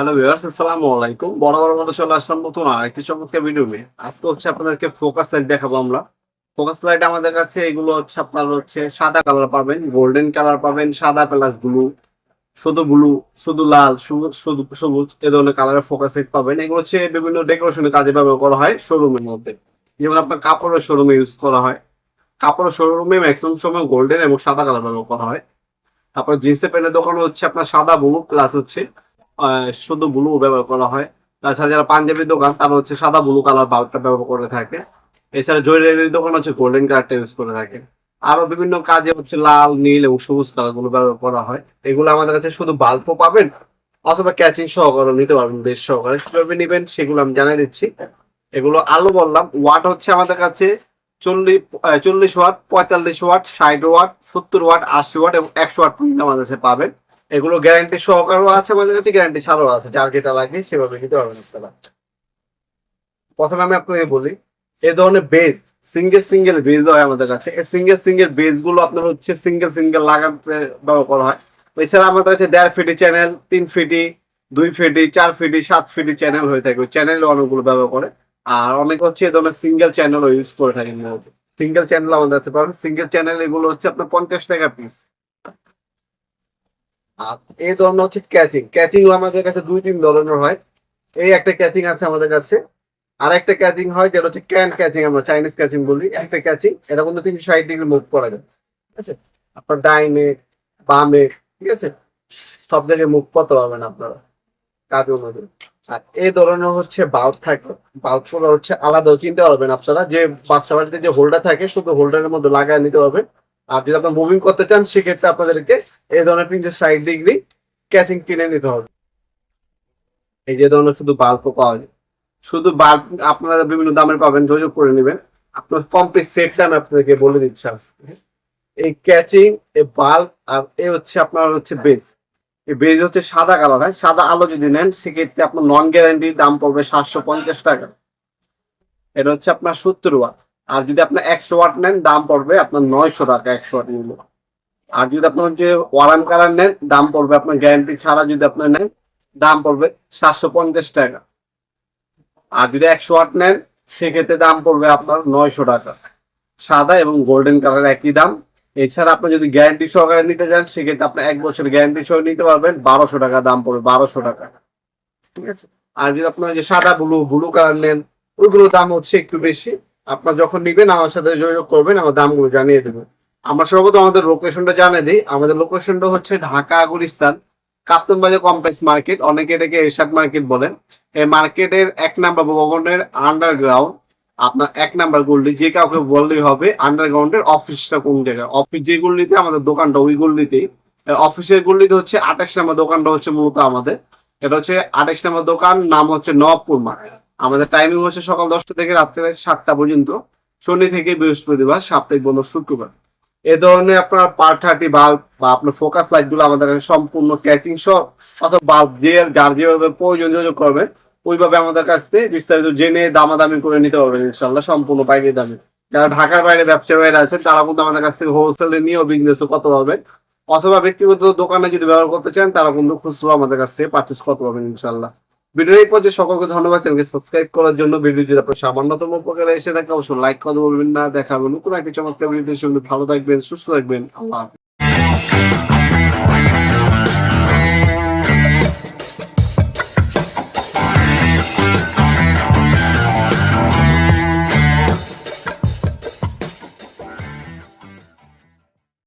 Hello viewers আসসালামু আলাইকুম। বড় বড় মতো চলে আসলাম নতুন আরেকটি চমৎকার ভিডিও নিয়ে। আজকে হচ্ছে আপনাদেরকে ফোকাস লাইট দেখাবো আমরা। ফোকাস লাইট আমাদের কাছে এগুলো হচ্ছে আপনার হচ্ছে সাদা কালার পাবেন গোল্ডেন কালার পাবেন, সাদা প্লাস ব্লু শুধু ব্লু শুধু লাল, শুধু সবুজ, এ ধরনের কালারের ফোকাস লাইট পাবেন। এগুলো হচ্ছে বিভিন্ন ডেকোরেশনের কাজে ব্যবহার করা হয় শোরুমের মধ্যে। যেমন আপনার কাপড়ের শোরুমে ইউজ করা হয়। কাপড়ের শোরুমে ম্যাক্সিমাম সময় গোল্ডেন এবং সাদা কালার ব্যবহার করা হয়। তারপর জিন্সের প্যান্টের দোকানে হচ্ছে আপনার সাদা ব্লু প্লাস হচ্ছে শুধু ব্লু ব্যবহার করা হয়। তাছাড়া যারা পাঞ্জাবির দোকান, তারা হচ্ছে সাদা ব্লু কালার বাল্বটা ব্যবহার করে থাকে। এছাড়া জুয়েলারির দোকান হচ্ছে গোল্ডেন কালারটা ইউজ করে থাকে। আরও বিভিন্ন কাজে হচ্ছে লাল, নীল এবং সবুজ কালারগুলো ব্যবহার করা হয়। এগুলো আমাদের কাছে শুধু বাল্বও পাবেন, অথবা ক্যাচিং সহকারে নিতে পারবেন, বেশ সহকারে। কীভাবে নেবেন সেগুলো আমি জানাই দিচ্ছি। এগুলো আলো বললাম ওয়াট হচ্ছে আমাদের কাছে চল্লিশ চল্লিশ ওয়াট পঁয়তাল্লিশ ওয়াট ষাট ওয়াট সত্তর ওয়াট আশি ওয়াট এবং একশো ওয়াট পর্যন্ত আমাদের কাছে পাবেন। এগুলো গ্যারান্টি সহকারও আছে আমাদের কাছে গ্যারান্টি ছাড়াও আছে। যার যেটা লাগে সেভাবে নিতে পারবেন আপনারা। প্রথমে আমি আপনাকে বলি এই ধরনের বেজ সিঙ্গেল সিঙ্গেল বেজ হয় আমাদের কাছে। এই সিঙ্গেল সিঙ্গেল বেজগুলো আপনার হচ্ছে সিঙ্গেল সিঙ্গেল লাগাতে ব্যবহার করা হয়। এছাড়া আমাদের কাছে দেড় ফিটি চ্যানেল তিন ফিটি দুই ফিটি চার ফিটি সাত ফিটি চ্যানেল হয়ে থাকে। চ্যানেল অনেকগুলো ব্যবহার করে। আর অনেক হচ্ছে এই ধরনের সিঙ্গেল চ্যানেল ইউজ করে থাকেন। সিঙ্গেল চ্যানেল আমাদের কাছে সিঙ্গেল চ্যানেল এগুলো হচ্ছে আপনার পঞ্চাশ টাকা পিস আর এই ধরনের হচ্ছে ক্যাচিং ক্যাচিং আমাদের কাছে দুই তিন ধরনের হয়। এই একটা ক্যাচিং আছে আমাদের কাছে আর একটা ক্যাচিং হয় যেটা হচ্ছে ক্যান ক্যাচিং আমরা চাইনিজ ক্যাচিং বলি। একটা ক্যাচিং এটা কিন্তু তিনশো ষাট ডিগ্রি মুভ করা যায়। ঠিক আছে? আপনার ডাইনে, বামে, ঠিক আছে? সব জায়গায় মুখ করতে পারবেন আপনারা। কাজ অনুযায়ী। আর এই ধরনের হচ্ছে বাল্ব থাকে। বাল্বগুলো হচ্ছে আলাদা, চিনতে পারবেন আপনারা। যে বাচ্চা বাড়িতে যে হোল্ডার থাকে, শুধু হোল্ডারের মধ্যে লাগায় নিতে পারবেন। আর যদি আপনার মুভিং করতে চান, সেক্ষেত্রে আপনাদেরকে এই ধরনের তিনশো ষাট ডিগ্রি ক্যাচিং কিনে নিতে হবে। এই যে ধরনের শুধু বাল্বও পাওয়া যায়। শুধু বাল্ব আপনারা বিভিন্ন দামের পাবেন, যোগাযোগ করে নেবেন। আপনার কমপ্লিট সেটটা আমি আপনাদেরকে বলে দিচ্ছি। এই ক্যাচিং এই বাল্ব আর এ হচ্ছে আপনার হচ্ছে বেস এই বেজ হচ্ছে সাদা কালার হয়? সাদা আলো যদি নেন, সেক্ষেত্রে আপনার নন গ্যারান্টির দাম পড়বে সাতশো পঞ্চাশ টাকা। এটা হচ্ছে আপনার সত্তর ওয়াট আর যদি আপনার একশো ওয়াট নেন, দাম পড়বে আপনার নয়শো টাকা একশো ওয়াট নিলে আর যদি আপনার যে ওয়ারাম কালার নেন, দাম পড়বে আপনার গ্যারান্টি ছাড়া যদি আপনার নেন, দাম পড়বে সাতশো পঞ্চাশ টাকা। আর যদি একশো ওয়াট নেন, সেক্ষেত্রে দাম পড়বে আপনার নয়শো টাকা। সাদা এবং গোল্ডেন কালার একই দাম। এছাড়া আপনি যদি গ্যারান্টি সহকারে নিতে চান, সেক্ষেত্রে আপনি এক বছর গ্যারান্টি সহ নিতে পারবেন, বারোশো টাকা, দাম পড়বে বারোশো টাকা। ঠিক আছে? আর যদি আপনার যে সাদা ব্লু ব্লু কালার নেন, ওইগুলোর দাম হচ্ছে একটু বেশি। আপনার যখন নিবেন, আমার সাথে যোগাযোগ করবেন, আমার দামগুলো জানিয়ে দেবেন আমরা সর্বত আমাদের লোকেশনটা জানিয়ে দিই। আমাদের লোকেশনটা হচ্ছে ঢাকা গুলিস্তান, কাপ্তান বাজার কমপ্লেক্স মার্কেট অনেকে এটাকে এরশাদ মার্কেট বলেন। এই মার্কেটের এক নাম্বার ভবনের আন্ডারগ্রাউন্ড আপনার এক নাম্বার গল্লি যে কাউকে বললেই হবে আন্ডারগ্রাউন্ডের অফিসটা কোন জায়গায়? অফিস যে গল্লিতে আমাদের দোকানটা ওই গল্লিতেই অফিসের গল্লিতে হচ্ছে আঠাশ নাম্বার দোকানটা হচ্ছে মূলত আমাদের। এটা হচ্ছে আঠাশ নাম্বার দোকান, নাম হচ্ছে নবপুর মার্কেট আমাদের টাইমিং হচ্ছে সকাল দশটা থেকে রাত্রে সাতটা পর্যন্ত। শনি থেকে বৃহস্পতিবার, সাপ্তাহিক বন্ধ শুক্রবার। এ ধরনের আপনার থার্টি বাল্ব বা আপনার ফোকাস লাইটগুলো আমাদের কাছে সম্পূর্ণ ক্যাচিং সহ অথবা বাল্ব যে যার যেভাবে প্রয়োজন যোগাযোগ করবে, ওইভাবে আমাদের কাছ থেকে বিস্তারিত জেনে দামাদামি করে নিতে পারবেন ইনশাল্লাহ সম্পূর্ণ পাইকারি দামে। যারা ঢাকার বাইরে ব্যবসা বাইরে আছেন, তারা কিন্তু আমাদের কাছ থেকে হোলসেলে নিয়েও বিজনেস করতে পারবেন অথবা ব্যক্তিগত দোকানে যদি ব্যবহার করতে চান, তারা কিন্তু খুচরো আমাদের কাছ থেকে পারচেস করতে পারবেন ইনশাল্লাহ ভিডিও এই পর্যায়ে সকলকে ধন্যবাদ চ্যানেলকে সাবস্ক্রাইব করার জন্য ভিডিও যদি আপনার সামান্যতম উপকারে এসে থাকে, অবশ্যই লাইক করতে বলবেন না দেখাবেন, নতুন একটি চমৎকার ভিডিওতে সঙ্গে ভালো থাকবেন, সুস্থ থাকবেন আল্লাহ।